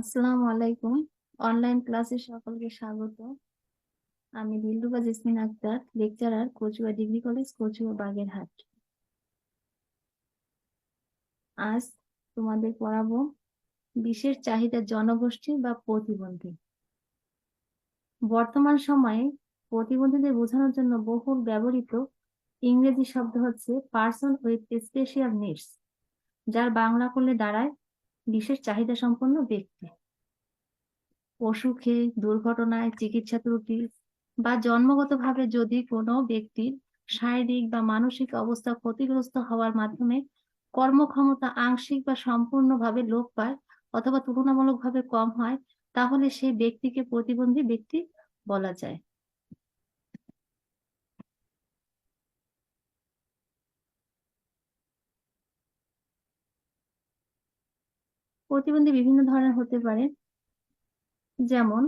আসসালামু আলাইকুম। অনলাইন ক্লাসে সকলকে স্বাগত। আমি Dilruba Jesmin Akter lecturer Kachua degree college Kachua Bagerhat. আজ তোমাদের পড়াবো বিশেষ চাহিদা জনগোষ্ঠী বা প্রতিবন্ধী। বর্তমান সময়ে প্রতিবন্ধীদের বোঝানোর জন্য বহুল ব্যবহৃত ইংরেজি শব্দ হচ্ছে পার্সন উইথ স্পেশাল নিডস যার বাংলা করলে দাঁড়ায় বিশেষ চাহিদা সম্পন্ন ব্যক্তি। অসুখে দুর্ঘটনায় চিকিৎসা ত্রুটি বা জন্মগতভাবে যদি কোনো ব্যক্তির শারীরিক বা মানসিক অবস্থা ক্ষতিগ্রস্ত হওয়ার মাধ্যমে কর্মক্ষমতা আংশিক বা সম্পূর্ণভাবে লোপ পায় অথবা তুলনামূলকভাবে কম হয়, তাহলে সেই ব্যক্তিকে প্রতিবন্ধী ব্যক্তি বলা যায়। প্রতিবন্ধী বিভিন্ন ধরনের হতে পারে। যেমন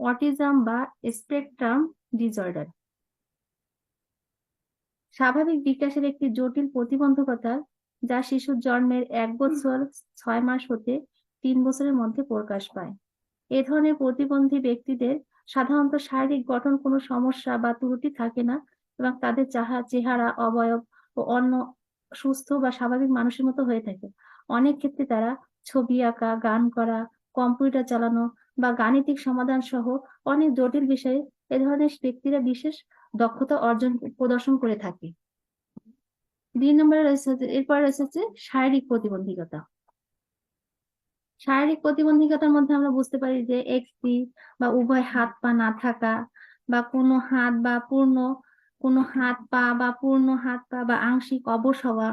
অটিজম বা স্পেকট্রাম ডিসঅর্ডার স্বাভাবিক বিকাশের একটি জটিল প্রতিবন্ধকতা যা শিশুর জন্মের এক বছর, ছয় মাস হতে তিন বছরের মধ্যে প্রকাশ পায়। এ ধরনের প্রতিবন্ধী ব্যক্তিদের সাধারণত শারীরিক গঠন কোনো সমস্যা বা ত্রুটি থাকে না এবং তাদের চাহা, চেহারা, অবয়ব ও অন্য সুস্থ বা স্বাভাবিক মানুষের মতো হয়ে থাকে। অনেক ক্ষেত্রে তারা ছবি আঁকা, গান করা কম্পিউটার চালানো বা গাণিতিক সমাধান সহ অনেক জটিল বিষয়ে এ ধরনের ব্যক্তিরা বিশেষ দক্ষতা অর্জন প্রদর্শন করে থাকে। দুই নম্বরে রয়েছে এরপর রয়েছে শারীরিক প্রতিবন্ধকতা। শারীরিক প্রতিবন্ধকতার মধ্যে আমরা বুঝতে পারি যে একটি বা উভয় হাত পা না থাকা বা কোনো হাত বা পূর্ণ, কোনো হাত পা বা পূর্ণ হাত পা বা আংশিক অবশ হওয়া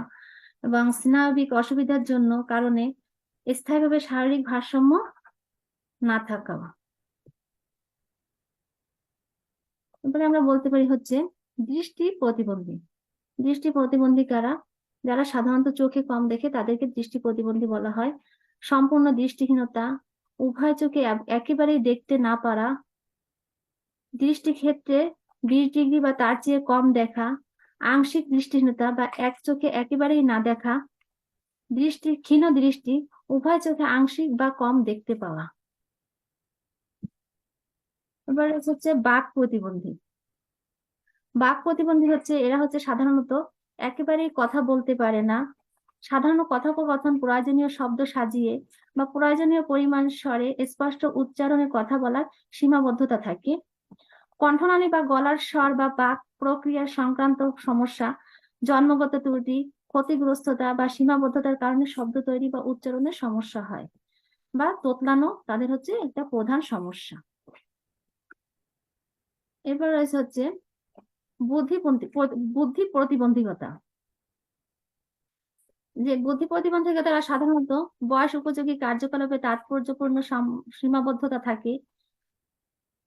এবং স্নায়বিক অসুবিধার জন্য কারণে স্থায়ীভাবে শারীরিক ভারসাম্য না থাকা। এরপরে আমরা বলতে পারি হচ্ছে দৃষ্টি প্রতিবন্ধী। দৃষ্টি প্রতিবন্ধী কারা? যারা সাধারণত চোখে কম দেখে তাদেরকে দৃষ্টি প্রতিবন্ধী বলা হয়। সম্পূর্ণ দৃষ্টিহীনতা, উভয় চোখে একেবারেই দেখতে না পারা। দৃষ্টি ক্ষেত্রে বিশ ডিগ্রি বা তার চেয়ে কম দেখা। আংশিক দৃষ্টিহীনতা বা এক চোখে একেবারেই না দেখা। দৃষ্টি ক্ষীণ দৃষ্টি উভয় চোখে আংশিক বা কম দেখতে পাওয়া। এবার হচ্ছে বাক প্রতিবন্ধী। বাক প্রতিবন্ধী হচ্ছে, এরা হচ্ছে সাধারণত একেবারেই কথা বলতে পারে না। সাধারণ কথোপকথন, প্রয়োজনীয় শব্দ সাজিয়ে বা প্রয়োজনীয় পরিমাণ স্বরে স্পষ্ট উচ্চারণে কথা বলার সীমাবদ্ধতা থাকে। কণ্ঠনালী বা গলার স্বর বা বাক প্রক্রিয়া সংক্রান্ত সমস্যা, জন্মগত ত্রুটি ক্ষতিগ্রস্ততা বা সীমাবদ্ধতার কারণে শব্দ তৈরি বা উচ্চারণের সমস্যা হয় বা তোতলানো তাদের হচ্ছে একটা প্রধান সমস্যা। এরপর রয়েছে হচ্ছে বুদ্ধি বুদ্ধি প্রতিবন্ধকতা। যে বুদ্ধি প্রতিবন্ধকতা সাধারণত বয়স উপযোগী কার্যকলাপে তাৎপর্যপূর্ণ সীমাবদ্ধতা থাকে।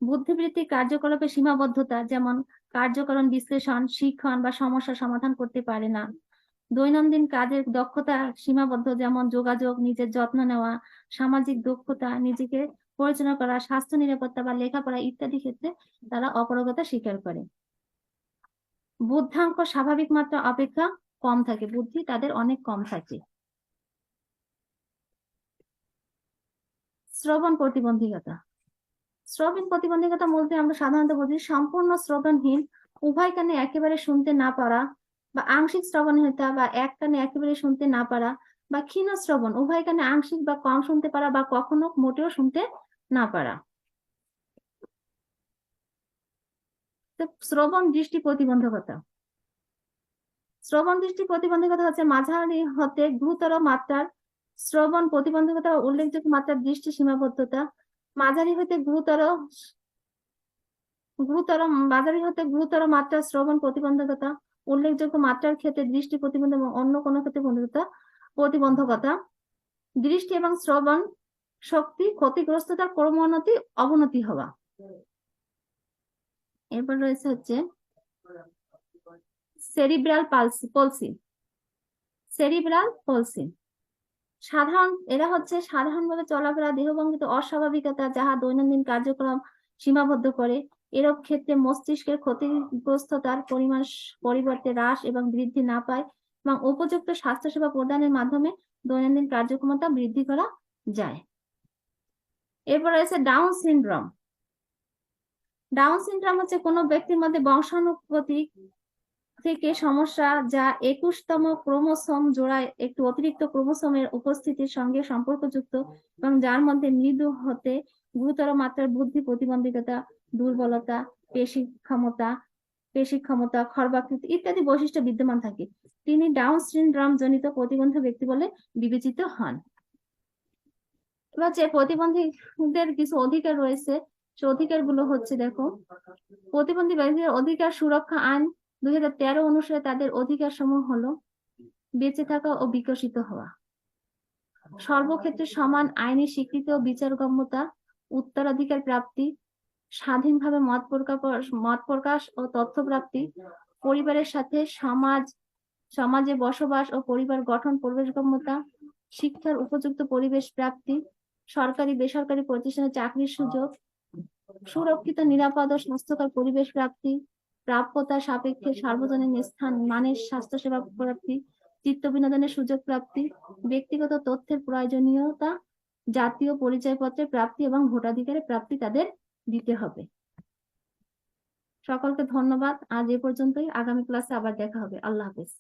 বুদ্ধিবৃত্তিক কার্যকলাপে সীমাবদ্ধতা যেমন কার্যকরণ, বিশ্লেষণ, শিক্ষণ বা সমস্যা সমাধান করতে পারে না দৈনন্দিন কাজের দক্ষতা সীমাবদ্ধ, যেমন যোগাযোগ, নিজের যত্ন নেওয়া, সামাজিক দক্ষতা, নিজেকে পরিচালনা করা, স্বাস্থ্য, নিরাপত্তা বা লেখাপড়া ইত্যাদি ক্ষেত্রে তারা অপারগতা স্বীকার করে। বুদ্ধাঙ্ক স্বাভাবিক মাত্রা অপেক্ষা কম থাকে, বুদ্ধি তাদের অনেক কম থাকে। শ্রবণ প্রতিবন্ধকতা। শ্রবণ প্রতিবন্ধকতা বলতে আমরা সাধারণত বুঝি সম্পূর্ণ শ্রবণহীন, উভয় কানে একেবারে শুনতে না পারা বা আংশিক শ্রবণহীনতা বা এক কানে একেবারে শুনতে না পারা বা ক্ষীণ শ্রবণ, উভয় কানে আংশিক বা কম শুনতে পারা বা কখনো মোটেও শুনতে না পারা। শ্রবণ দৃষ্টি প্রতিবন্ধকতা। শ্রবণ দৃষ্টি প্রতিবন্ধকতা হচ্ছে মাঝারি হতে গুরুতর মাত্রার শ্রবণ প্রতিবন্ধকতা উল্লেখযোগ্য মাত্রার দৃষ্টি সীমাবদ্ধতা। মাঝারি হতে গুরুতর গুরুতর, মাঝারি হতে গুরুতর মাত্রার শ্রবণ প্রতিবন্ধকতা। উল্লেখযোগ্য মাত্রার ক্ষেত্রে দৃষ্টি প্রতিবন্ধক এবং অন্য কোনো ক্ষেত্রে বন্ধুতা প্রতিবন্ধকতা। দৃষ্টি এবং শ্রবণ শক্তি ক্ষতিগ্রস্ততার ক্রমোন্নতি অবনতি হওয়া। এরপর রয়েছে হচ্ছে cerebral palsy palsy cerebral palsy সাধারণ, এরা হচ্ছে সাধারণভাবে চলাফেরা দেহভঙ্গিত অস্বাভাবিকতা যাহা দৈনন্দিন কার্যক্রম সীমাবদ্ধ করে এরূপ ক্ষেত্রে মস্তিষ্কের ক্ষতিগ্রস্ততার পরিমাণ পরিবর্তে হ্রাস এবং বৃদ্ধি না পায় এবং উপযুক্ত স্বাস্থ্যসেবা প্রদানের মাধ্যমে দৈনন্দিন কার্যক্ষমতা বৃদ্ধি করা যায়। এরপর রয়েছে ডাউন সিনড্রোম ডাউন সিনড্রোম হচ্ছে কোনো ব্যক্তির মধ্যে বংশানুগতিক থেকে সমস্যা যা একুশতম ক্রোমোসোম জোড়ায় একটি অতিরিক্ত ক্রোমোসোমের উপস্থিতির সঙ্গে সম্পর্কযুক্ত এবং যার মধ্যে মৃদু হতে গুরুতর মাত্রার বুদ্ধি প্রতিবন্ধকতা দুর্বলতা পেশি ক্ষমতা পেশি ক্ষমতা খর্বাকৃতি ইত্যাদি বৈশিষ্ট্য বিদ্যমান থাকে। তিনি ডাউন সিনড্রোম জনিত প্রতিবন্ধী ব্যক্তি বলে বিবেচিত হন। এবার যে প্রতিবন্ধীদের কিছু অধিকার রয়েছে, সে অধিকারগুলো হচ্ছে, দেখো, প্রতিবন্ধী ব্যক্তিদের অধিকার সুরক্ষা আইন দুই হাজার তেরো অনুসারে তাদের অধিকার সমূহ হলো বেঁচে থাকা ও বিকশিত হওয়া। সর্বক্ষেত্রে সমান আইনি স্বীকৃতি ও বিচারগম্যতা, উত্তরাধিকার প্রাপ্তি স্বাধীনভাবে মত প্রকাশ মত প্রকাশ ও তথ্য প্রাপ্তি পরিবারের সাথে সমাজ, সমাজে বসবাস ও পরিবার গঠন, প্রবেশগম্যতা, শিক্ষার উপযুক্ত পরিবেশ প্রাপ্তি, সরকারি, বেসরকারি প্রতিষ্ঠানে চাকরির সুযোগ, সুরক্ষিত, নিরাপদ ও স্বাস্থ্যকর পরিবেশ প্রাপ্তি, প্রাপ্যতা সাপেক্ষে সার্বজনীন স্থান, মানের স্বাস্থ্যসেবা প্রাপ্তি, চিত্ত বিনোদনের সুযোগ প্রাপ্তি, ব্যক্তিগত তথ্যের প্রয়োজনীয়তা, জাতীয় পরিচয়পত্রের প্রাপ্তি এবং ভোটাধিকারের প্রাপ্তি তাদের দিতে হবে। সকলকে ধন্যবাদ। আজ এ পর্যন্তই। আগামী ক্লাসে আবার দেখা হবে। আল্লাহ হাফেজ।